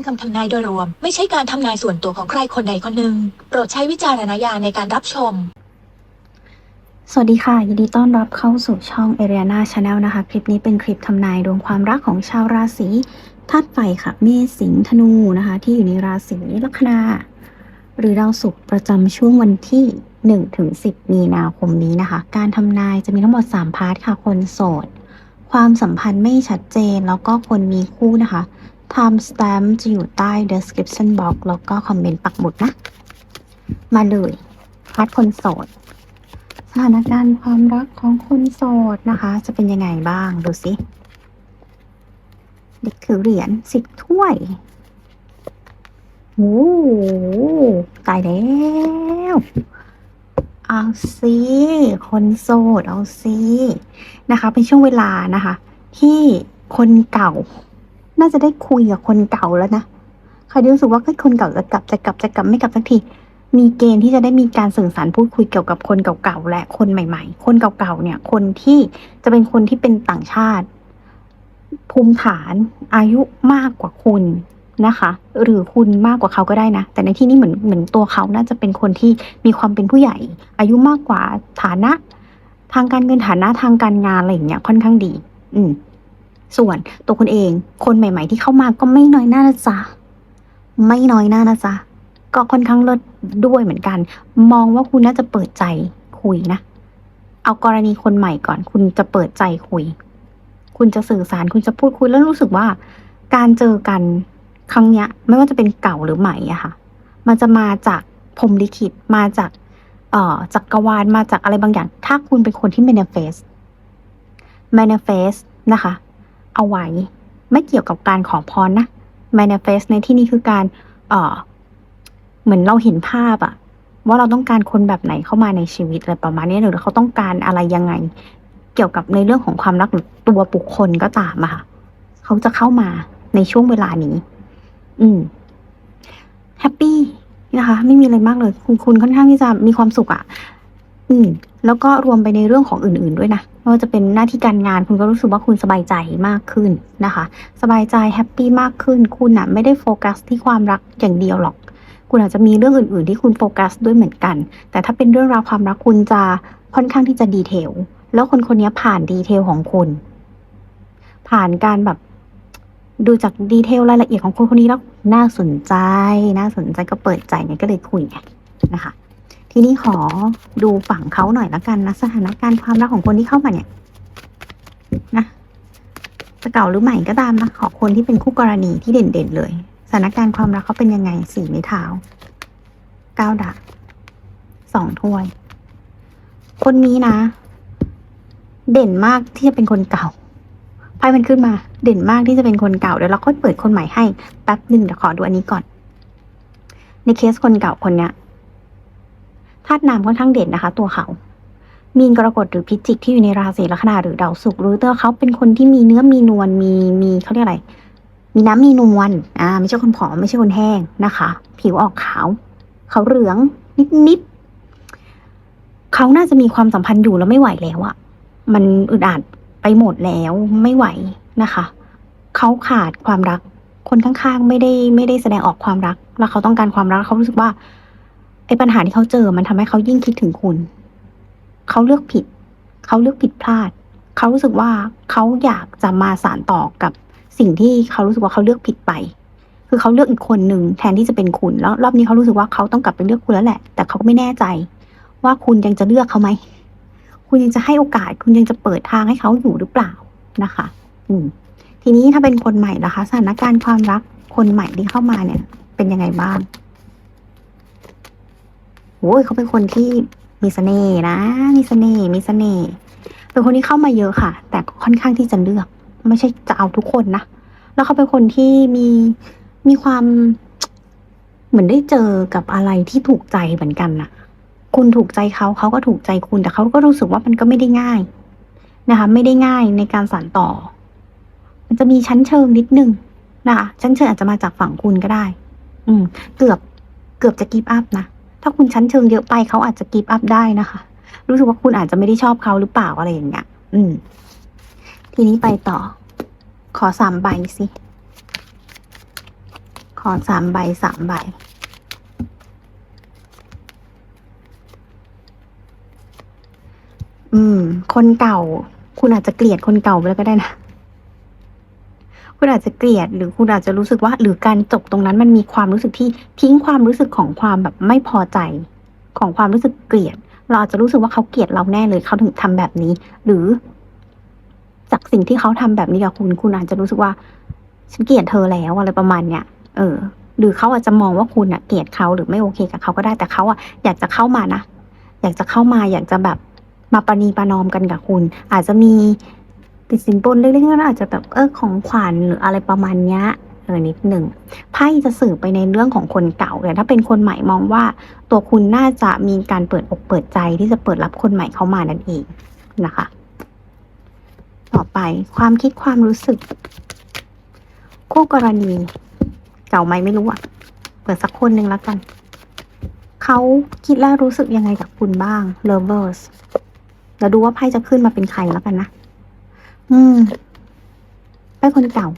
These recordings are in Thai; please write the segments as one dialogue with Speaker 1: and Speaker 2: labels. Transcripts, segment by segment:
Speaker 1: เป็นคำทำนายโดยรวม ไม่ใช่การทำนายส่วนตัวของใครคนใดคนหนึ่ง โปรดใช้วิจารณญาณในการรับชม
Speaker 2: สวัสดีค่ะ ยินดีต้อนรับเข้าสู่ช่อง a r i a n a Channel นะคะ คลิปนี้เป็นคลิปทำนายดวงความรักของชาวราศีธาตุไฟค่ะ เมษสิงห์ธนูนะคะ ที่อยู่ในราศีลัคนา หรือดาวศุกร์ประจำช่วงวันที่1ถึง10 มีนาคมนี้นะคะ การทำนายจะมีทั้งหมด 3 พาร์ทค่ะ คนโสด ความสัมพันธ์ไม่ชัดเจนแล้วก็คนมีคู่นะคะ time stamp จะอยู่ใต้ description box แล้วก็คอมเมนต์ปักหมุดนะ มาเลยพาร์ทคนโสด สถานการณ์ความรักของคนโสดนะคะ จะเป็นยังไงบ้าง ดูสิเด็กถือเหรียญสิบถ้วยโอ้ตายแล้วเอาสิคนโสดเอาสินะคะ เป็นช่วงเวลานะคะ ที่คนเก่า น่าจะได้คุยกับคนเก่าแล้วนะใครที่รู้สึกว่าคนเก่าจะกลับจะกลับจะกลับไม่กลับสักทีมีเกณฑ์ที่จะได้มีการสื่อสารพูดคุยเกี่ยวกับคนเก่าๆและคนใหม่ ๆ คนเก่าๆเนี่ย คนที่จะเป็นคนที่เป็นต่างชาติ ภูมิฐานอายุมากกว่าคุณนะคะ หรือคุณมากกว่าเขาก็ได้นะ แต่ในที่นี้เหมือนเหมือนตัวเขาน่าจะเป็นคนที่มีความเป็นผู้ใหญ่ อายุมากกว่าฐานะ ทางการเงินฐานะทางการงานอะไรอย่างเงี้ยค่อนข้างดี อืม ส่วนตัวคุณเอง คนใหม่ๆ ที่เข้ามาก็ไม่น้อยหน้านะจ๊ะ ไม่น้อยหน้านะจ๊ะ ก็ค่อนข้างเลิศด้วยเหมือนกัน มองว่าคุณน่าจะเปิดใจคุยนะ เอากรณีคนใหม่ก่อน คุณจะเปิดใจคุย คุณจะสื่อสาร คุณจะพูดคุยแล้วรู้สึกว่า การเจอกันครั้งเนี้ย ไม่ว่าจะเป็นเก่าหรือใหม่อะค่ะ มันจะมาจากพรมลิขิต มาจากเอ่อจักรวาล มาจากอะไรบางอย่าง ถ้าคุณเป็นคนที่ manifest manifest นะคะ เอาไว้ ไม่เกี่ยวกับการขอพรนะ manifest ในที่นี้คือการ เอ่อ เหมือนเราเห็นภาพอะว่าเราต้องการคนแบบไหนเข้ามาในชีวิตอะไรประมาณนี้หรือเขาต้องการอะไรยังไง เกี่ยวกับในเรื่องของความรักหรือตัวบุคคลก็ตามอะค่ะเขาจะเข้ามาในช่วงเวลานี้ อืมแฮปปี้นะคะ ไม่มีอะไรมากเลย คุณคุณค่อนข้างที่จะมีความสุขอะ อืมแล้วก็รวมไปในเรื่องของอื่น ๆด้วยนะไม่ว่าจะเป็นหน้าที่การงานคุณก็รู้สึกว่าคุณสบายใจมากขึ้นนะคะ สบายใจแฮปปี้มากขึ้น คุณอะไม่ได้โฟกัสที่ความรักอย่างเดียวหรอก คุณอาจจะมีเรื่องอื่น ๆ ที่คุณโฟกัสด้วยเหมือนกัน แต่ถ้าเป็นเรื่องราวความรักคุณจะค่อนข้างที่จะดีเทล แล้วคนคนนี้ผ่านดีเทลของคุณ ผ่านการแบบดูจากดีเทลรายละเอียดของคนคนนี้แล้วน่าสนใจ น่าสนใจก็เปิดใจไงก็เลยคุยไงนะคะ ทีนี้ขอดูฝั่งเขาหน่อยละกันนะสถานการณ์ความรักของคนที่เข้ามาเนี่ยนะจะเก่าหรือใหม่ก็ตามนะขอคนที่เป็นคู่กรณีที่เด่นๆเลยสถานการณ์ความรักเขาเป็นยังไงสี่ไม้เท้าเก้าดาบสองถ้วย คนนี้นะ เด่นมากที่จะเป็นคนเก่าไพ่มันขึ้นมา เด่นมากที่จะเป็นคนเก่าเดี๋ยวเราค่อยเปิดคนใหม่ให้แป๊บหนึ่งเดี๋ยวขอดูอันนี้ก่อน ในเคสคนเก่าคนเนี้ย ธาตุน้ำค่อนข้างเด่นนะคะ ตัวเขา มีนกรกฎหรือพิจิกที่อยู่ในราศีลัคนาหรือดาวศุกร์รือตัวเขาเป็นคนที่มีเนื้อมีนวลมีมีเขาเรียกอะไร มีน้ำมีนวลอ่าไม่ใช่คนผอมไม่ใช่คนแห้งนะคะ ผิวออกขาวเขาเหลืองนิดนิดๆเขาน่าจะมีความสัมพันธ์อยู่แล้วไม่ไหวแล้วอะมันอึดอัดไปหมดแล้วไม่ไหวนะคะเขาขาดความรัก คนข้างๆ ไม่ได้ไม่ได้แสดงออกความรัก แล้วเขาต้องการความรักเขารู้สึกว่า อ้ปัญหาที่เขาเจอมันทำให้เขายิ่งคิดถึงคุณ เขาเลือกผิด เขาเลือกผิดพลาด เขารู้สึกว่าเขาอยากจะมาสานต่อกับสิ่งที่เขารู้สึกว่าเขาเลือกผิดไป คือเขาเลือกอีกคนหนึ่งแทนที่จะเป็นคุณ แล้วรอบนี้เขารู้สึกว่าเขาต้องกลับไปเลือกคุณแล้วแหละ แต่เขาก็ไม่แน่ใจ ว่าคุณยังจะเลือกเขาไหม คุณยังจะให้โอกาส คุณยังจะเปิดทางให้เขาอยู่หรือเปล่านะคะ อืม ทีนี้ถ้าเป็นคนใหม่ล่ะคะ สถานการณ์ความรักคนใหม่ที่เข้ามาเนี่ย เป็นยังไงบ้าง โอ้ยเขาเป็นคนที่มีเสน่ห์นะ มีเสน่ห์มีเสน่ห์เป็นคนที่เข้ามาเยอะค่ะ แต่ค่อนข้างที่จะเลือก ไม่ใช่จะเอาทุกคนนะแล้วเขาเป็นคนที่มีมีความเหมือนได้เจอกับอะไรที่ถูกใจเหมือนกันน่ะ คุณถูกใจเขาเขาก็ถูกใจคุณแต่เขาก็รู้สึกว่ามันก็ไม่ได้ง่ายนะคะ ไม่ได้ง่ายในการสานต่อ มันจะมีชั้นเชิงนิดนึงนะคะชั้นเชิงอาจจะมาจากฝั่งคุณก็ได้ อืม เกือบเกือบจะกีบอัพนะ ถ้าคุณชั้นเชิงเยอะไปเขาอาจจะกีบอัพได้นะคะ รู้สึกว่าคุณอาจจะไม่ได้ชอบเขาหรือเปล่าอะไรอย่างเงี้ย อืม ทีนี้ไปต่อ ขอสามใบสิ ขอสามใบสามใบ อืม คนเก่า คุณอาจจะเกลียดคนเก่าไปแล้วก็ได้นะ คุณอาจจะเกลียด หรือคุณอาจจะรู้สึกว่า หรือการจบตรงนั้นมันมีความรู้สึกที่ทิ้งความรู้สึกของความแบบไม่พอใจ ของความรู้สึกเกลียด เราอาจจะรู้สึกว่าเขาเกลียดเราแน่เลยเขาถึงทำแบบนี้ หรือ จากสิ่งที่เขาทำแบบนี้กับคุณ คุณอาจจะรู้สึกว่าฉันเกลียดเธอแล้วอะไรประมาณเนี้ยเออ หรือเขาอาจจะมองว่าคุณอะเกลียดเขาหรือไม่โอเคกับเขาก็ได้แต่เขาอะอยากจะเข้ามานะอยากจะเข้ามาอยากจะแบบมาปรนีประนอมกันกับคุณ อาจจะมี ติดสินบนเล็กๆน้อยๆอาจจะแบบเออของขวัญหรืออะไรประมาณเนี้ยเออนิดหนึ่งไพ่จะสื่อไปในเรื่องของคนเก่าแต่ถ้าเป็นคนใหม่มองว่า ตัวคุณน่าจะมีการเปิดอกเปิดใจที่จะเปิดรับคนใหม่เข้ามานั่นเองนะคะ ต่อไปความคิดความรู้สึก คู่กรณี เก่าไหมไม่รู้อะเปิดสักคนหนึ่งแล้วกันเขาคิดและรู้สึกยังไงกับคุณบ้าง lovers แล้วดูว่าไพ่จะขึ้นมาเป็นใครแล้วกันนะ อืมไพ่คนเก่า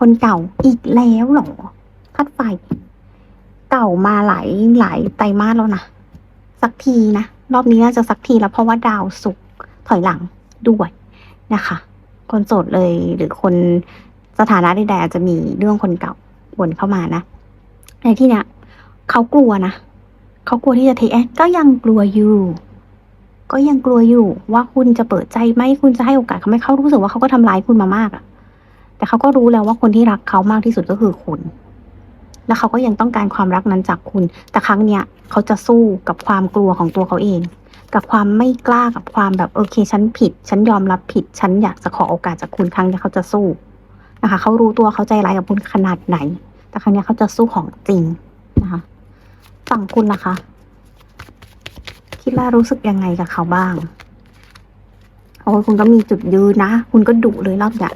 Speaker 2: คนเก่าอีกแล้วเหรอพัดไฟ เก่ามาหลายหลายไตรมาสแล้วนะ สักทีนะ รอบนี้น่าจะสักทีแล้วเพราะว่าดาวสุกถอยหลังด้วยนะคะ คนโสดเลยหรือคนสถานะใดๆอาจจะมีเรื่องคนเก่าวนเข้ามานะ ในที่เนี้ยเขากลัวนะ เขากลัวที่จะเทคแอก็ยังกลัวอยู่ ก็ยังกลัวอยู่ว่าคุณจะเปิดใจไหมคุณจะให้โอกาสเขาไหมเขารู้สึกว่าเขาก็ทำร้ายคุณมามากอะแต่เขาก็รู้แล้วว่าคนที่รักเขามากที่สุดก็คือคุณ แล้วเขาก็ยังต้องการความรักนั้นจากคุณ แต่ครั้งเนี้ยเขาจะสู้กับความกลัวของตัวเขาเอง กับความไม่กล้ากับความแบบโอเคฉันผิด ฉันยอมรับผิด ฉันอยากจะขอโอกาสจากคุณครั้งเนี้เขาจะสู้นะคะเขารู้ตัวเขาใจร้ายกับคุณขนาดไหน แต่ครั้งเนี้ยเขาจะสู้ของจริงนะคะฝั่งคุณล่ะคะ คิดว่ารู้สึกยังไงกับเขาบ้าง โอ้คุณก็มีจุดยืนนะ คุณก็ดุเลยรอบเนี้ย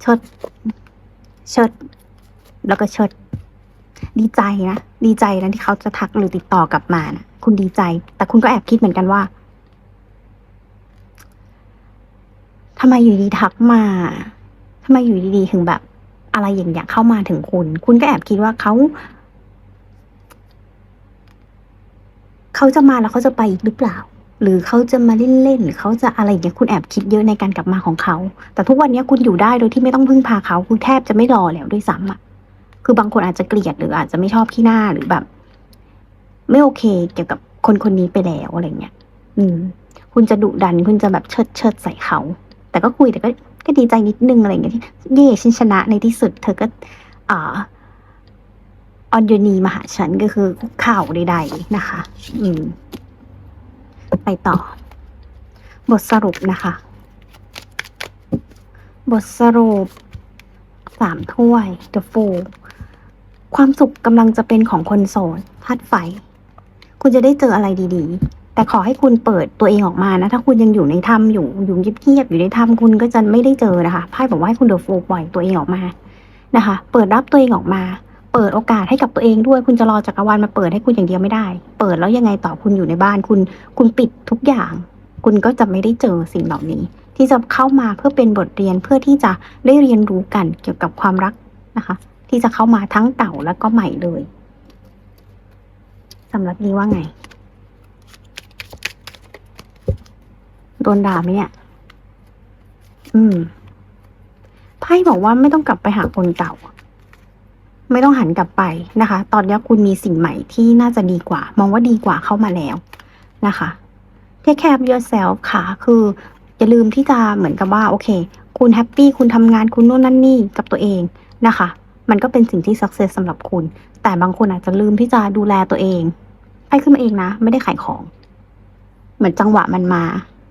Speaker 2: เชิด เชิด แล้วก็เชิด ดีใจนะ ดีใจนะที่เขาจะทักหรือติดต่อกลับมานะคุณดีใจ แต่คุณก็แอบคิดเหมือนกันว่าทำไมอยู่ดีทักมาทำไมอยู่ดีๆถึงแบบ อะไรอย่างเงี้ยเข้ามาถึงคุณ คุณก็แอบคิดว่าเขา เขาจะมาแล้วเขาจะไปอีกหรือเปล่า หรือเขาจะมาเล่นๆหรือเขาจะอะไรอย่างเงี้ยคุณแอบคิดเยอะในการกลับมาของเขา แต่ทุกวันนี้คุณอยู่ได้โดยที่ไม่ต้องพึ่งพาเขาคุณแทบจะไม่รอแล้วด้วยซ้ำอะคือบางคนอาจจะเกลียดหรืออาจจะไม่ชอบขี้หน้าหรือแบบ ไม่โอเคเกี่ยวกับคนคนนี้ไปแล้วอะไรเงี้ยอืม คุณจะดุดันคุณจะแบบเชิดเชิดใส่เขา แต่ก็คุยแต่ก็ก็ดีใจนิดนึงอะไรเงี้ยที่เย่ฉันชนะในที่สุด เธอก็ อ่า ออนโยนีมาหาฉันก็คือข่าวใดๆนะคะ อืม ไปต่อ บทสรุปนะคะ บทสรุปสามถ้วย The Fool ความสุขกำลังจะเป็นของคนโสดธาตุไฟ คุณจะได้เจออะไรดีๆ แต่ขอให้คุณเปิดตัวเองออกมานะ ถ้าคุณยังอยู่ในถ้ำอยู่อยู่เงียบๆอยู่ในถ้ำคุณก็จะไม่ได้เจอนะคะไพ่บอกว่าให้คุณเดอะโฟปล่อยตัวเองออกมานะคะ เปิดรับตัวเองออกมา เปิดโอกาสให้กับตัวเองด้วย คุณจะรอจักรวาลมาเปิดให้คุณอย่างเดียวไม่ได้ เปิดแล้วยังไงต่อคุณอยู่ในบ้านคุณ คุณปิดทุกอย่าง คุณก็จะไม่ได้เจอสิ่งเหล่านี้ ที่จะเข้ามาเพื่อเป็นบทเรียนเพื่อที่จะได้เรียนรู้กันเกี่ยวกับความรักนะคะ ที่จะเข้ามาทั้งเก่าแล้วก็ใหม่เลยสำหรับนี้ว่าไงโดนด่าไหมเนี่ย อืม ไพ่บอกว่าไม่ต้องกลับไปหาคนเก่า ไม่ต้องหันกลับไปนะคะ ตอนนี้คุณมีสิ่งใหม่ที่น่าจะดีกว่า มองว่าดีกว่าเข้ามาแล้วนะคะ take care of yourself ค่ะ คืออย่าลืมที่จะเหมือนกับว่า โอเค คุณแฮปปี้ คุณทำงาน คุณนู่นนั่นนี่กับตัวเองนะคะ มันก็เป็นสิ่งที่ success สำหรับคุณ แต่บางคนอาจจะลืมที่จะดูแลตัวเองไพ่ขึ้นมาเองนะ ไม่ได้ขายของ เหมือนจังหวะมันมา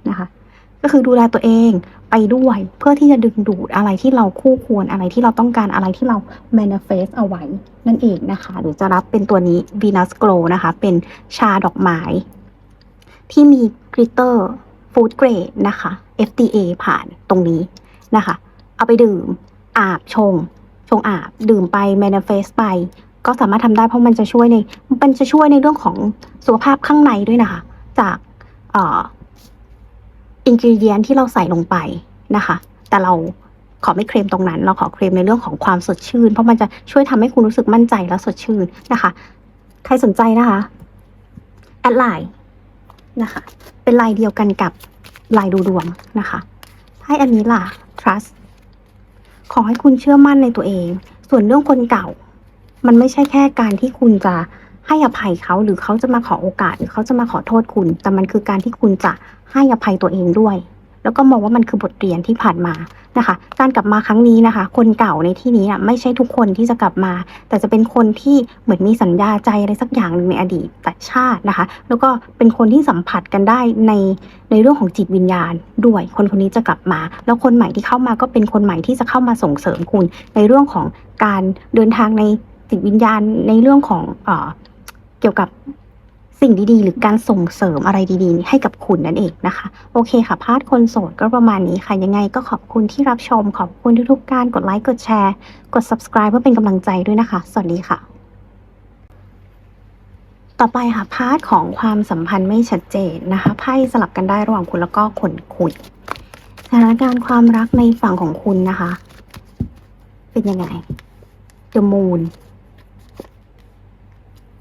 Speaker 2: นะคะ ก็คือดูแลตัวเองไปด้วย เพื่อที่จะดึงดูดอะไรที่เราคู่ควรอะไรที่เราต้องการอะไรที่เรา manifest เอาไว้ นั่นเองนะคะ หรือจะรับเป็นตัวนี้ Venus Glow นะคะ เป็นชาดอกไม้ ที่มีกริตเตอร์ฟูดเกรดนะคะ FDA ผ่านตรงนี้นะคะ เอาไปดื่ม อาบชง ชงอาบ ดื่มไป manifest ไป ก็สามารถทำได้เพราะมันจะช่วยใน มันจะช่วยในเรื่องของสุขภาพข้างในด้วยนะคะ จากเอินกิเดียนที่เราใส่ลงไปนะคะ แต่เราขอไม่เคลมตรงนั้น เราขอเคลมในเรื่องของความสดชื่น เพราะมันจะช่วยทำให้คุณรู้สึกมั่นใจและสดชื่นนะคะ ใครสนใจนะคะแอดไลน์นะคะ เป็นไลน์เดียวกันกับไลน์ดูดวงนะคะให้อันนี้ล่ะ trust ขอให้คุณเชื่อมั่นในตัวเอง ส่วนเรื่องคนเก่า มันไม่ใช่แค่การที่คุณจะ ให้อภัยเขาหรือเขาจะมาขอโอกาสหรือเขาจะมาขอโทษคุณ แต่มันคือการที่คุณจะให้อภัยตัวเองด้วย แล้วก็มองว่ามันคือบทเรียนที่ผ่านมานะคะ การกลับมาครั้งนี้นะคะ คนเก่าในที่นี้นะไม่ใช่ทุกคนที่จะกลับมา แต่จะเป็นคนที่เหมือนมีสัญญาใจอะไรสักอย่างหนึ่งในอดีตแต่ชาตินะคะ แล้วก็เป็นคนที่สัมผัสกันได้ในในเรื่องของจิตวิญญาณด้วย คนคนนี้จะกลับมา แล้วคนใหม่ที่เข้ามาก็เป็นคนใหม่ที่จะเข้ามาส่งเสริมคุณ ในเรื่องของการเดินทางในจิตวิญญาณในเรื่องของออ เกี่ยวกับสิ่งดีๆ หรือการส่งเสริมอะไรดีๆ ให้กับคุณนั่นเองนะคะ โอเคค่ะ พาร์ทคนโสดก็ประมาณนี้ค่ะ ยังไงก็ขอบคุณที่รับชม ขอบคุณทุกๆ การกดไลค์กดแชร์ กด subscribe เพื่อเป็นกำลังใจด้วยนะคะ สวัสดีค่ะ ต่อไปค่ะ พาร์ทของความสัมพันธ์ไม่ชัดเจนนะคะไพ่สลับกันได้ระหว่างคุณแล้วก็คนคุยสถานการณ์ความรักในฝั่งของคุณนะคะ เป็นยังไง The Moon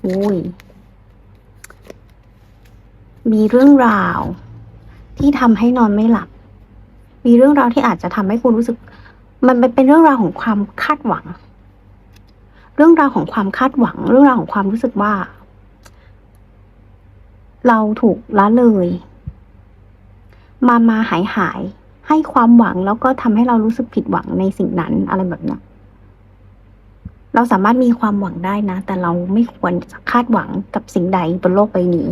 Speaker 2: อุ้ย มีเรื่องราวที่ทำให้นอนไม่หลับ มีเรื่องราวที่อาจจะทำให้คุณรู้สึก มันเป็นเรื่องราวของความคาดหวัง เรื่องราวของความคาดหวัง เรื่องราวของความรู้สึกว่า เราถูกละเลย มามาหายหายให้ความหวังแล้วก็ทำให้เรารู้สึกผิดหวังในสิ่งนั้นอะไรแบบนี้ เราสามารถมีความหวังได้นะ แต่เราไม่ควรคาดหวังกับสิ่งใดบนโลกใบนี้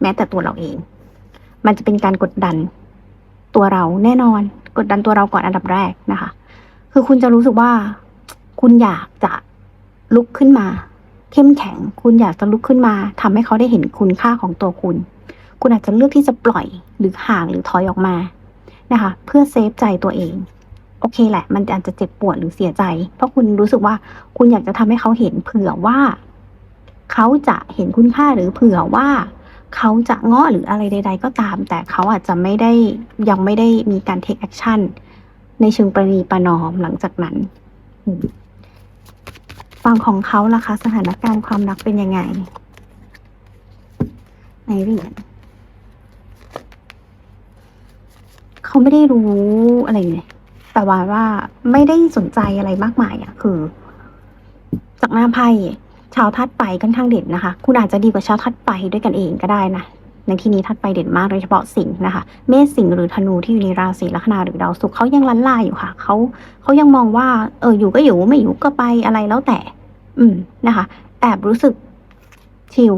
Speaker 2: แม้แต่ตัวเราเอง มันจะเป็นการกดดัน ตัวเราแน่นอน กดดันตัวเราก่อนอันดับแรกนะคะ คือคุณจะรู้สึกว่า คุณอยากจะลุกขึ้นมา เข้มแข็ง คุณอยากจะลุกขึ้นมาทำให้เขาได้เห็นคุณค่าของตัวคุณ คุณอาจจะเลือกที่จะปล่อยหรือห่างหรือถอยออกมานะคะ เพื่อเซฟใจตัวเอง โอเคแหละ มันอาจจะเจ็บปวดหรือเสียใจ เพราะคุณรู้สึกว่าคุณอยากจะทำให้เขาเห็นเผื่อว่า เขาจะเห็นคุณค่าหรือเผื่อว่า เขาจะง้อหรืออะไรใด ๆ ก็ตาม แต่เขาอาจจะไม่ได้ยังไม่ได้มีการ take action ในเชิงประนีประนอมหลังจากนั้นอืมฝั่งของเขาล่ะคะสถานการณ์ความรักเป็นยังไงในเหรียญเขาไม่ได้รู้อะไรเลย แต่ว่าว่าไม่ได้สนใจอะไรมากมายอะคือ จากหน้าไพ่ชาวทัดไปค่อนข้างเด่นนะคะ คุณอาจจะดีกว่าชาวทัดไปด้วยกันเองก็ได้นะในที่นี้ทัดไปเด่นมากโดยเฉพาะสิงห์นะคะ เมษสิงห์หรือธนูที่อยู่ในราศีลัคนาหรือดาวศุกร์เขายังลันล่าอยู่ค่ะเขาเขายังมองว่า เอออยู่ก็อยู่ไม่อยู่ก็ไปอะไรแล้วแต่ อืมนะคะแอบรู้สึกชิล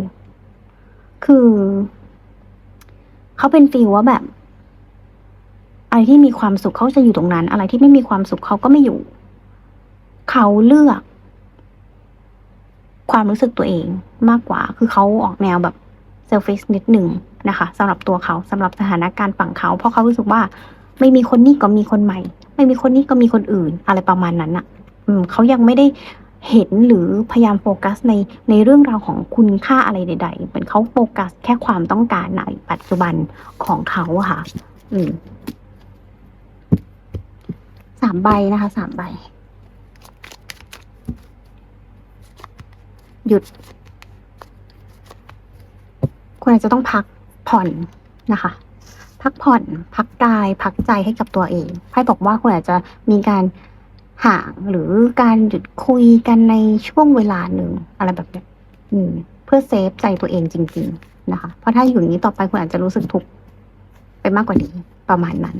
Speaker 2: คือเขาเป็นฟีลว่าแบบ อะไรที่มีความสุขเขาจะอยู่ตรงนั้น อะไรที่ไม่มีความสุขเขาก็ไม่อยู่ เขาเลือก ความรู้สึกตัวเองมากกว่า คือเขาออกแนวแบบเซลฟิสนิดหนึ่งนะคะสำหรับตัวเขาสำหรับสถานการณ์ฝั่งเขา เพราะเขารู้สึกว่า ไม่มีคนนี้ก็มีคนใหม่ ไม่มีคนนี้ก็มีคนอื่น อะไรประมาณนั้นอะอืมเขายังไม่ได้เห็นหรือพยายามโฟกัสในในเรื่องราวของคุณค่าอะไรใด ๆเหมือนเขาโฟกัสแค่ความต้องการในปัจจุบันของเขาค่ะ อืม สามใบนะคะสามใบ หยุด คุณอาจจะต้องพักผ่อนนะคะ พักผ่อน พักกาย พักใจให้กับตัวเองไพ่บอกว่าคุณอาจจะมีการห่างหรือการหยุดคุยกันในช่วงเวลาหนึ่งอะไรแบบนี้อืม เพื่อเซฟใจตัวเองจริง ๆ นะคะ เพราะถ้าอยู่อย่างนี้ต่อไปคุณอาจจะรู้สึกทุกข์ไปมากกว่านี้ประมาณนั้น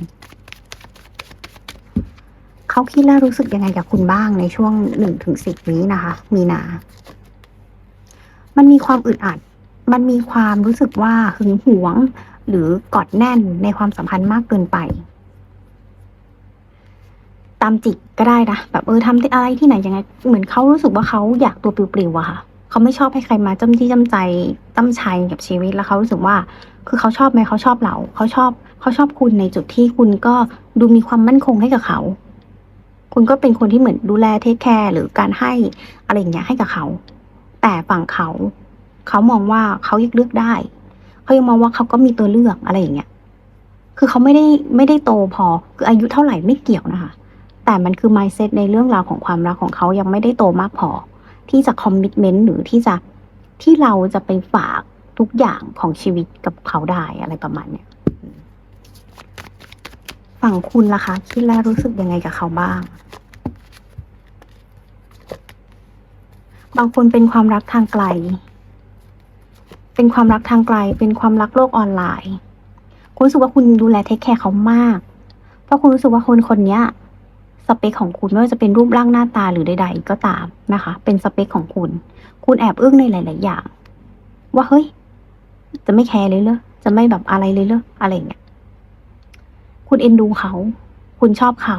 Speaker 2: เขาคิดและรู้สึกยังไงกับคุณบ้างในช่วงหนึ่งถึงสิบนี้นะคะ มีนา มันมีความอึดอัด มันมีความรู้สึกว่าหึงหวง หรือกอดแน่นในความสัมพันธ์มากเกินไป ตามจิตก็ได้นะแบบเออทำอะไรที่ไหนยังไง เหมือนเขารู้สึกว่าเขาอยากตัวปลิวๆอะค่ะเขาไม่ชอบให้ใครมาจ้ำที่จ้ำใจจ้ำชัยกับชีวิตแล้วเขารู้สึกว่า คือเขาชอบไหมเขาชอบเราเขาชอบ เขาชอบคุณในจุดที่คุณก็ดูมีความมั่นคงให้กับเขา คุณก็เป็นคนที่เหมือนดูแลเทคแคร์หรือการให้อะไรอย่างเงี้ยให้กับเขา แต่ฝั่งเขา เขามองว่าเขายังเลือกได้ เขายังมองว่าเขาก็มีตัวเลือกอะไรอย่างเงี้ย คือเขาไม่ได้ไม่ได้โตพอ คืออายุเท่าไหร่ไม่เกี่ยวนะคะ แต่มันคือ mindset ในเรื่องราวของความรักของเขายังไม่ได้โตมากพอ ที่จะ commitment หรือที่จะที่เราจะไปฝากทุกอย่างของชีวิตกับเขาได้อะไรประมาณเนี้ย ฝั่งคุณล่ะคะคิดแล้วรู้สึกยังไงกับเขาบ้าง บางคนเป็นความรักทางไกล เป็นความรักทางไกล เป็นความรักโลกออนไลน์ คุณรู้สึกว่าคุณดูแลเทคแคร์เขามาก เพราะคุณรู้สึกว่าคนคนนี้สเปคของคุณไม่ว่าจะเป็นรูปร่างหน้าตาหรือใด ๆ ก็ตามนะคะ เป็นสเปคของคุณ คุณแอบอึ้งในหลาย ๆ อย่าง ว่าเฮ้ย จะไม่แคร์เลยเหรอจะไม่แบบอะไรเลยเหรออะไรอย่างเงี้ย คุณเอ็นดูเขา คุณชอบเขา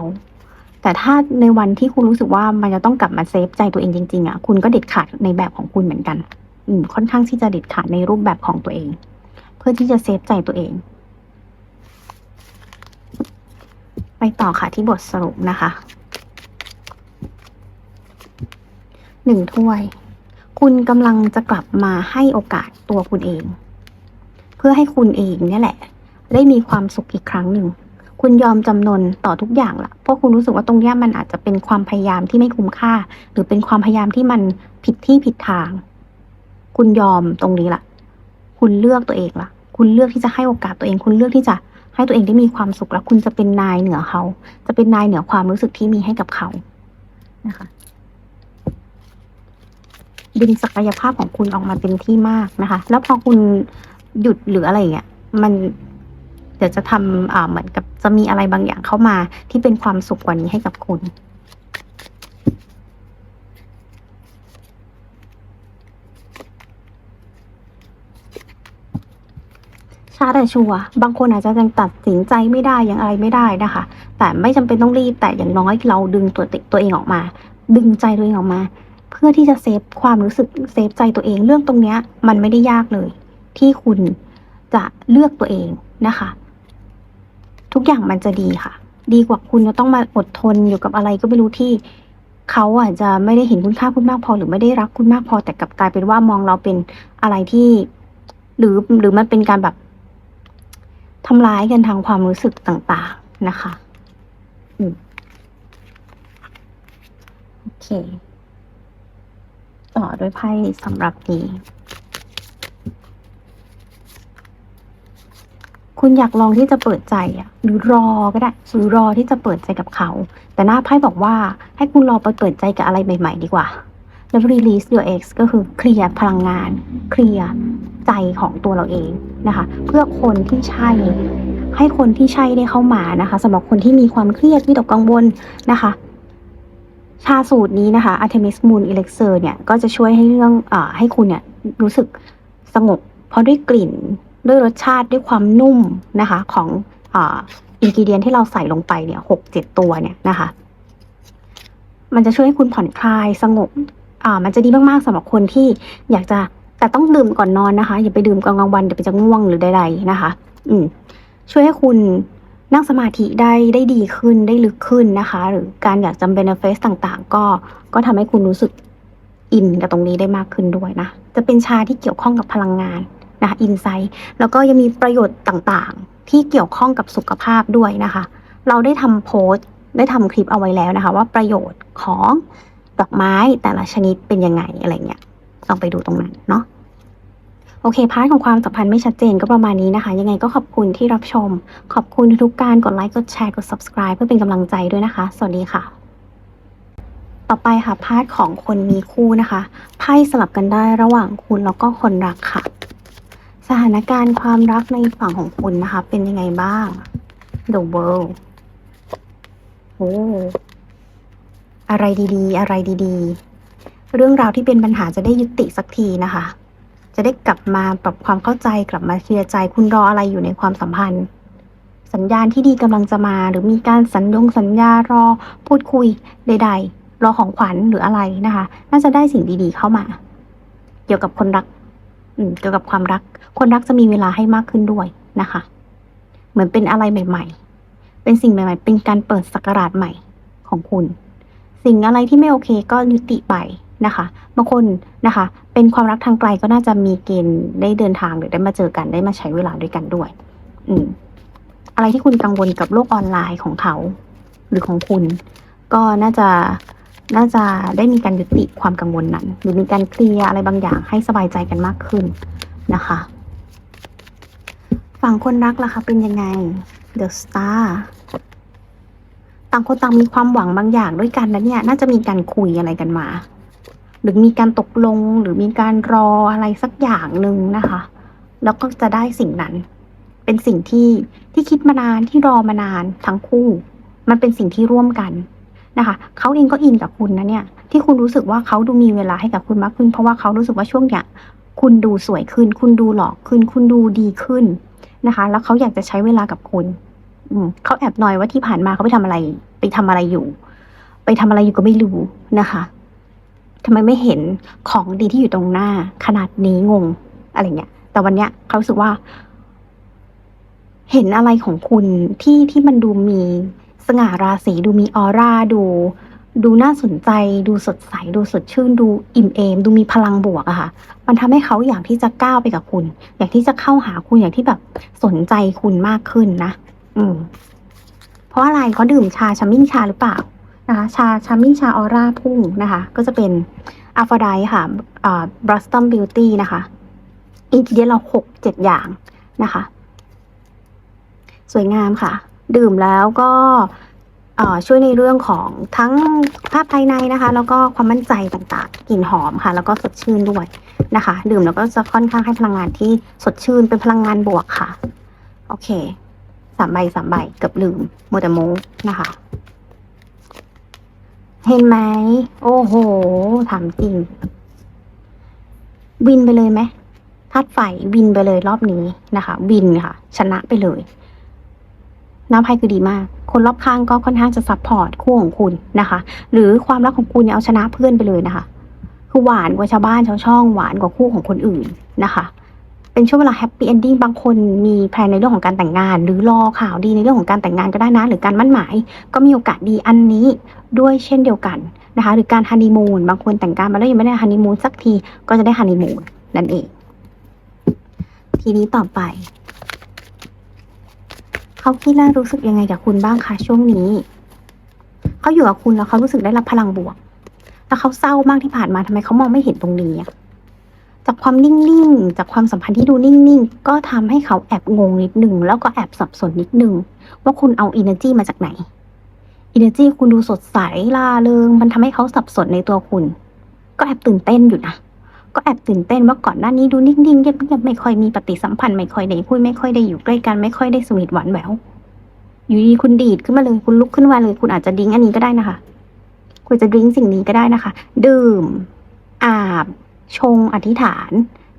Speaker 2: แต่ถ้าในวันที่คุณรู้สึกว่ามันจะต้องกลับมาเซฟใจตัวเองจริง ๆอะ คุณก็เด็ดขาดในแบบของคุณเหมือนกัน อืม ค่อนข้างที่จะเด็ดขาดในรูปแบบของตัวเอง เพื่อที่จะเซฟใจตัวเอง ไปต่อค่ะที่บทสรุปนะคะหนึ่งถ้วย คุณกำลังจะกลับมาให้โอกาสตัวคุณเอง เพื่อให้คุณเองเนี่ยแหละ ได้มีความสุขอีกครั้งหนึ่ง คุณยอมจำนนต่อทุกอย่างละเพราะคุณรู้สึกว่าตรงนี้มันอาจจะเป็นความพยายามที่ไม่คุ้มค่า หรือเป็นความพยายามที่มันผิดที่ผิดทาง คุณยอมตรงนี้ละคุณเลือกตัวเองละคุณเลือกที่จะให้โอกาสตัวเอง คุณเลือกที่จะให้ตัวเองได้มีความสุขแล้วคุณจะเป็นนายเหนือเขา จะเป็นนายเหนือความรู้สึกที่มีให้กับเขานะคะดึงศักยภาพของคุณออกมาเต็มที่มากนะคะ แล้วพอคุณหยุดหรืออะไรอย่างเงี้ยมันเดี๋ยวจะทำอ่าเหมือนกับ จะมีอะไรบางอย่างเข้ามาที่เป็นความสุขกว่านี้ให้กับคุณ ชาแต่ชัวร์บางคนอาจจะยังตัดสินใจไม่ได้ยังอะไรไม่ได้นะคะ แต่ไม่จำเป็นต้องรีบแต่อย่างน้อยเราดึงตัวติตัวเองออกมา ดึงใจตัวเองออกมา เพื่อที่จะเซฟความรู้สึกเซฟใจตัวเองเรื่องตรงเนี้ย มันไม่ได้ยากเลย ที่คุณจะเลือกตัวเองนะคะ ทุกอย่างมันจะดีค่ะ ดีกว่าคุณจะต้องมาอดทนอยู่กับอะไรก็ไม่รู้ที่เขาอาจจะไม่ได้เห็นคุณค่าคุณมากพอ หรือไม่ได้รักคุณมากพอ แต่กลับกลายเป็นว่ามองเราเป็นอะไรที่ หรือหรือมันเป็นการแบบทำร้ายกันทางความรู้สึกต่าง ๆนะคะ อืมโอเค ต่อด้วยไพ่สำหรับนี้ คุณอยากลองที่จะเปิดใจอะหรือรอก็ได้หรือรอที่จะเปิดใจกับเขา แต่หน้าไพ่บอกว่าให้คุณรอไปเปิดใจกับอะไรใหม่ ๆ ดีกว่าแล้ว release your ex ก็คือเคลียร์พลังงาน เคลียร์ใจของตัวเราเองนะคะ เพื่อคนที่ใช่ให้คนที่ใช่ได้เข้ามานะคะสำหรับคนที่มีความเครียดวิตกกังวลนะคะ ชาสูตรนี้นะคะ Artemis Moon Elixir เนี่ยก็จะช่วยให้เรื่องอให้คุณเนี่ยรู้สึกสงบ เพราะด้วยกลิ่น ด้วยรสชาติด้วยความนุ่มนะคะของอินกิเดียนที่เราใส่ลงไปเนี่ยหกเจ็ดตัวเนี่ยนะคะ มันจะช่วยให้คุณผ่อนคลายสงบอ่ามันจะดีมากๆสำหรับคนที่อยากจะแต่ต้องดื่มก่อนนอนนะคะ อย่าไปดื่มกลางวันเดี๋ยวไปจะง่วงหรือใดๆนะคะ อืมช่วยให้คุณนั่งสมาธิได้ได้ดีขึ้นได้ลึกขึ้นนะคะ หรือการอยากจำเบนเฟสต่างๆ ก็ก็ทำให้คุณรู้สึกอินกับตรงนี้ได้มากขึ้นด้วยนะ จะเป็นชาที่เกี่ยวข้องกับพลังงาน นะคะอินไซต์แล้วก็ยังมีประโยชน์ต่างๆ ที่เกี่ยวข้องกับสุขภาพด้วยนะคะ เราได้ทำโพสต์ได้ทำคลิปเอาไว้แล้วนะคะ ว่าประโยชน์ของดอกไม้แต่ละชนิดเป็นยังไงอะไรเงี้ยลองไปดูตรงนั้นเนาะโอเค พาร์ทของความสัมพันธ์ไม่ชัดเจนก็ประมาณนี้นะคะ ยังไงก็ขอบคุณที่รับชม ขอบคุณทุกการกดไลค์ กดแชร์ กด subscribe เพื่อเป็นกำลังใจด้วยนะคะ สวัสดีค่ะ ต่อไปค่ะ พาร์ทของคนมีคู่นะคะ ไพ่สลับกันได้ระหว่างคุณแล้วก็คนรักค่ะ สถานการณ์ความรักในฝั่งของคุณนะคะ เป็นยังไงบ้าง The World โอ้อะไรดีๆ อะไรดีๆ เรื่องราวที่เป็นปัญหาจะได้ยุติสักทีนะคะ จะได้กลับมาปรับความเข้าใจกลับมาเคลียร์ใจ คุณรออะไรอยู่ในความสัมพันธ์ สัญญาณที่ดีกำลังจะมา หรือมีการสัญญงสัญญารอพูดคุยใด ๆ รอของขวัญหรืออะไรนะคะ น่าจะได้สิ่งดีๆ เข้ามา เกี่ยวกับคนรัก เกี่ยวกับความรัก คนรักจะมีเวลาให้มากขึ้นด้วยนะคะ เหมือนเป็นอะไรใหม่ ๆ เป็นสิ่งใหม่ ๆ เป็นการเปิดสักราชใหม่ของคุณ สิ่งอะไรที่ไม่โอเคก็ยุติไปนะคะบางคนนะคะ เป็นความรักทางไกลก็น่าจะมีเกณฑ์ได้เดินทางหรือได้มาเจอกันได้มาใช้เวลาด้วยกันด้วย อืม อะไรที่คุณกังวลกับโลกออนไลน์ของเขา หรือของคุณ ก็น่าจะ น่าจะได้มีการยุติความกังวลนั้น หรือมีการเคลียร์อะไรบางอย่างให้สบายใจกันมากขึ้นนะคะ ฝั่งคนรักล่ะคะเป็นยังไง The Star ต่างคนต่างมีความหวังบางอย่างด้วยกันนะเนี่ย น่าจะมีการคุยอะไรกันมา หรือมีการตกลงหรือมีการรออะไรสักอย่างหนึ่งนะคะ แล้วก็จะได้สิ่งนั้น เป็นสิ่งที่ที่คิดมานานที่รอมานานทั้งคู่ มันเป็นสิ่งที่ร่วมกัน นะคะเขาเองก็อินกับคุณนะเนี่ย ที่คุณรู้สึกว่าเขาดูมีเวลาให้กับคุณมากขึ้น เพราะว่าเขารู้สึกว่าช่วงเนี้ยคุณดูสวยขึ้น คุณดูหล่อขึ้น คุณดูดีขึ้นนะคะ แล้วเขาอยากจะใช้เวลากับคุณอืมเขาแอบหน่อยว่าที่ผ่านมาเขาไปทำอะไร ไปทำอะไรอยู่ ไปทำอะไรอยู่ก็ไม่รู้นะคะทำไมไม่เห็นของดีที่อยู่ตรงหน้า ขนาดนี้งงอะไรเงี้ย แต่วันเนี้ยเขารู้สึกว่า เห็นอะไรของคุณที่ที่มันดูมี สง่าราศีดูมีออร่าดู ดูน่าสนใจ ดูสดใส ดูสดชื่น ดูอิ่มเอม ดูมีพลังบวกอะค่ะ มันทำให้เขาอยากที่จะก้าวไปกับคุณ อยากที่จะเข้าหาคุณอยากที่แบบสนใจคุณมากขึ้นนะอืม เพราะอะไรเขาดื่มชาชามิ้นชาหรือเปล่านะคะชาชามิ้นชาออร่าพุ่งนะคะ ก็จะเป็นอัฟ o ไดค่ะอ่าบรัสตัมบิวตี้นะคะอินกิเดียเราหกเจ็ดอย่างนะคะ สวยงามค่ะ ดื่มแล้วก็ช่วยในเรื่องของทั้งภาพภายในนะคะ แล้วก็ความมั่นใจต่างๆกลิ่นหอมค่ะ แล้วก็สดชื่นด้วยนะคะ ดื่มแล้วก็จะค่อนข้างให้พลังงานที่สดชื่นเป็นพลังงานบวกค่ะ โอเคสามใบสามใบเกือบลืมโมเดโมนะคะ เห็นไหมโอ้โหถามจริง วินไปเลยไหมธาตุไฟวินไปเลยรอบนี้นะคะ วินค่ะ ชนะไปเลย น้ำไพ่คือดีมาก คนรอบข้างก็ค่อนข้างจะซัพพอร์ตคู่ของคุณนะคะ หรือความรักของคุณเนี่ยเอาชนะเพื่อนไปเลยนะคะ คือหวานกว่าชาวบ้านชาวช่อง หวานกว่าคู่ของคนอื่นนะคะเป็นช่วงเวลาแฮปปี้เอนดิ้งบางคนมีแพลนในเรื่องของการแต่งงาน หรือรอข่าวดีในเรื่องของการแต่งงานก็ได้นะ หรือการมั่นหมาย ก็มีโอกาสดีอันนี้ด้วยเช่นเดียวกันนะคะ หรือการฮันนีมูนบางคนแต่งงานมาแล้วยังไม่ได้ฮันนีมูนสักทีก็จะได้ฮันนีมูนนั่นเอง ทีนี้ต่อไป เขาคิดและรู้สึกยังไงกับคุณบ้างคะช่วงนี้ เขาอยู่กับคุณแล้วเขารู้สึกได้รับพลังบวก แล้วเขาเศร้ามากที่ผ่านมาทำไมเขามองไม่เห็นตรงนี้จากความนิ่งๆ จากความสัมพันธ์ที่ดูนิ่งๆ ก็ทำให้เขาแอบงงนิดหนึ่งแล้วก็แอบสับสนนิดหนึ่งว่าคุณเอาอินเนอร์จีมาจากไหนอินเนอร์จีคุณดูสดใสล่าเริงมันทำให้เขาสับสนในตัวคุณ ก็แอบตื่นเต้นอยู่นะ ก็แอบตื่นเต้นว่าก่อนหน้านี้ดูนิ่งๆเงียบๆไม่ค่อยมีปฏิสัมพันธ์ไม่ค่อยได้คุยไม่ค่อยได้อยู่ใกล้กันไม่ค่อยได้สวีทหวานแหววอยู่ดีคุณดีดขึ้นมาเลยคุณลุกขึ้นมาเลย คุณอาจจะดิ้งอันนี้ก็ได้นะคะ คุณจะดิ้งสิ่งนี้ก็ได้นะคะ ดื่ม อาบ ชงอธิษฐาน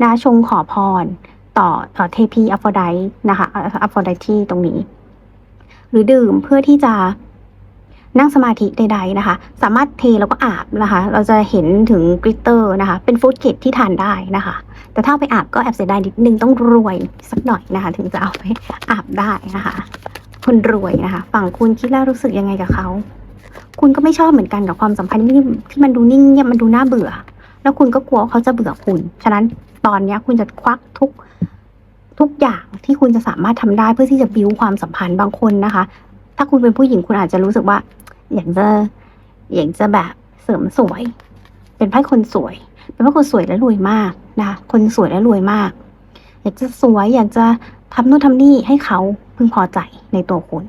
Speaker 2: นะชงขอพร ต่อต่อเทพีอโฟไดนะคะอโฟไดที่ตรงนี้ หรือดื่มเพื่อที่จะ นั่งสมาธิใดๆนะคะ สามารถเทแล้วก็อาบนะคะ เราจะเห็นถึงกริตเตอร์นะคะ เป็นฟู้ดเกตที่ทานได้นะคะ แต่ถ้าไปอาบก็แอบเสียดายนิดนึงต้องรวยสักหน่อยนะคะ ถึงจะเอาไปอาบได้นะคะ คนรวยนะคะ ฝั่งคุณคิดแล้วรู้สึกยังไงกับเขาคุณก็ไม่ชอบเหมือนกันกับความสัมพันธ์ที่ที่มันดูนิ่งเงียบมันดูน่าเบื่อ แล้วคุณก็กลัวเขาจะเบื่อคุณ ฉะนั้นตอนนี้คุณจะควักทุกทุกอย่างที่คุณจะสามารถทำได้เพื่อที่จะบิวความสัมพันธ์บางคนนะคะ ถ้าคุณเป็นผู้หญิงคุณอาจจะรู้สึกว่า อยากจะอยากจะแบบเสริมสวย เป็นไพ่คนสวย เป็นไพ่คนสวยและรวยมากนะคะคนสวยและรวยมาก อยากจะสวยอยากจะทำนู่นทำนี่ให้เขาพึงพอใจในตัวคุณ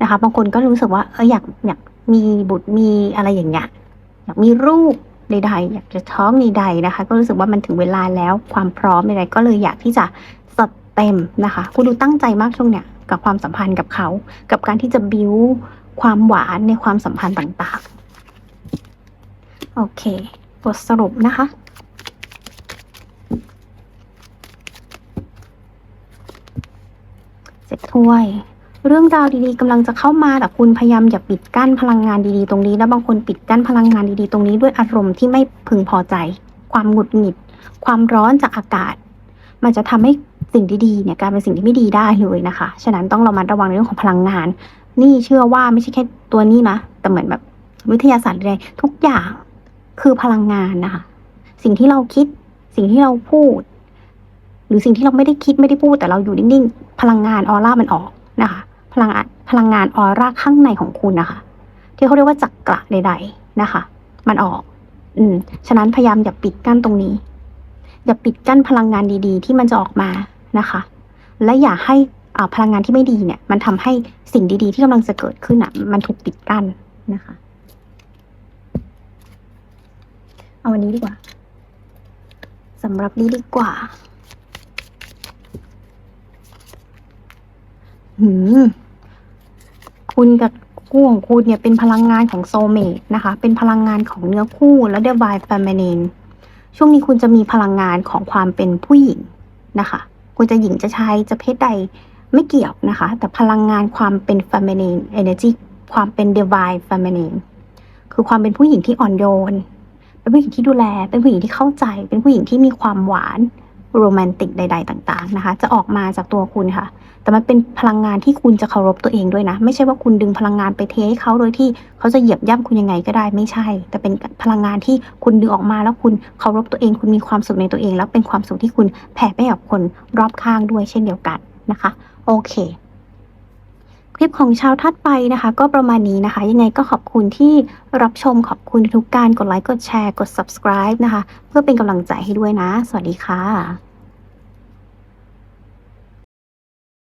Speaker 2: นะคะบางคนก็รู้สึกว่าเอออยากอยากมีบุตรมีอะไรอย่างเงี้ยอยากมีลูกใดๆอยากจะท้องใดๆนะคะ ก็รู้สึกว่ามันถึงเวลาแล้วความพร้อมใดๆก็เลยอยากที่จะสเต็มนะคะ คุณดูตั้งใจมากช่วงเนี้ยกับความสัมพันธ์กับเขา กับการที่จะบิว ความหวานในความสัมพันธ์ต่างๆ โอเค บทสรุปนะคะ เจ็ดถ้วย เรื่องราวดีๆกำลังจะเข้ามาแต่คุณพยายามอย่าปิดกั้นพลังงานดีๆ ตรงนี้ แล้วบางคนปิดกั้นพลังงานดีๆ ตรงนี้ด้วยอารมณ์ที่ไม่พึงพอใจ ความหงุดหงิด ความร้อนจากอากาศ มันจะทำให้สิ่งดีๆเนี่ยกลายเป็นสิ่งที่ไม่ดีได้เลยนะคะ ฉะนั้นต้องเระมัดระวังในเรื่องของพลังงาน นี่เชื่อว่าไม่ใช่แค่ตัวนี้นะ แต่เหมือนแบบวิทยาศาสตร์ใดๆทุกอย่างคือพลังงานนะคะ สิ่งที่เราคิด สิ่งที่เราพูด หรือสิ่งที่เราไม่ได้คิดไม่ได้พูด แต่เราอยู่นิ่งๆ พลังงานออร่ามันออกนะคะ พลังพลังงานออร่าข้างในของคุณนะคะ ที่เขาเรียกว่าจักระใด ๆนะคะ มันออก อืม ฉะนั้นพยายามอย่าปิดกั้นตรงนี้ อย่าปิดกั้นพลังงานดี ๆ ที่มันจะออกมานะคะ และอย่าให้ พลังงานที่ไม่ดีเนี่ย มันทำให้สิ่งดีๆ ที่กำลังจะเกิดขึ้นอะ มันถูกปิดกั้นนะคะ เอาวันนี้ดีกว่าสำหรับนี้ดีกว่าหืมคุณกับคู่ของคุณเนี่ยเป็นพลังงานของโซเมตนะคะ เป็นพลังงานของเนื้อคู่และเดวายแฟมินีนช่วงนี้คุณจะมีพลังงานของความเป็นผู้หญิงนะคะ คุณจะหญิงจะชายจะเพศใด ไม่เกี่ยวนะคะ แต่พลังงานความเป็น feminine energy ความเป็น divine feminine คือความเป็นผู้หญิงที่อ่อนโยน เป็นผู้หญิงที่ดูแล เป็นผู้หญิงที่เข้าใจ เป็นผู้หญิงที่มีความหวานโรแมนติกใด ๆ ต่าง ๆ นะคะ จะออกมาจากตัวคุณค่ะ แต่มันเป็นพลังงานที่คุณจะเคารพตัวเองด้วยนะ ไม่ใช่ว่าคุณดึงพลังงานไปเทให้เขาโดยที่เขาจะเหยียบย่ำคุณยังไงก็ได้ ไม่ใช่ แต่เป็นพลังงานที่คุณดึงออกมาแล้วคุณเคารพตัวเอง คุณมีความสุขในตัวเอง แล้วเป็นความสุขที่คุณแผ่ไปกับคนรอบข้างด้วยเช่นเดียวกันนะคะ โอเค คลิปของชาวทัดไปนะคะ ก็ประมาณนี้นะคะ ยังไงก็ขอบคุณที่รับชมขอบคุณทุกการกดไลค์กดแชร์กด subscribe นะคะ เพื่อเป็นกำลังใจให้ด้วยนะ สวัสดีค่ะ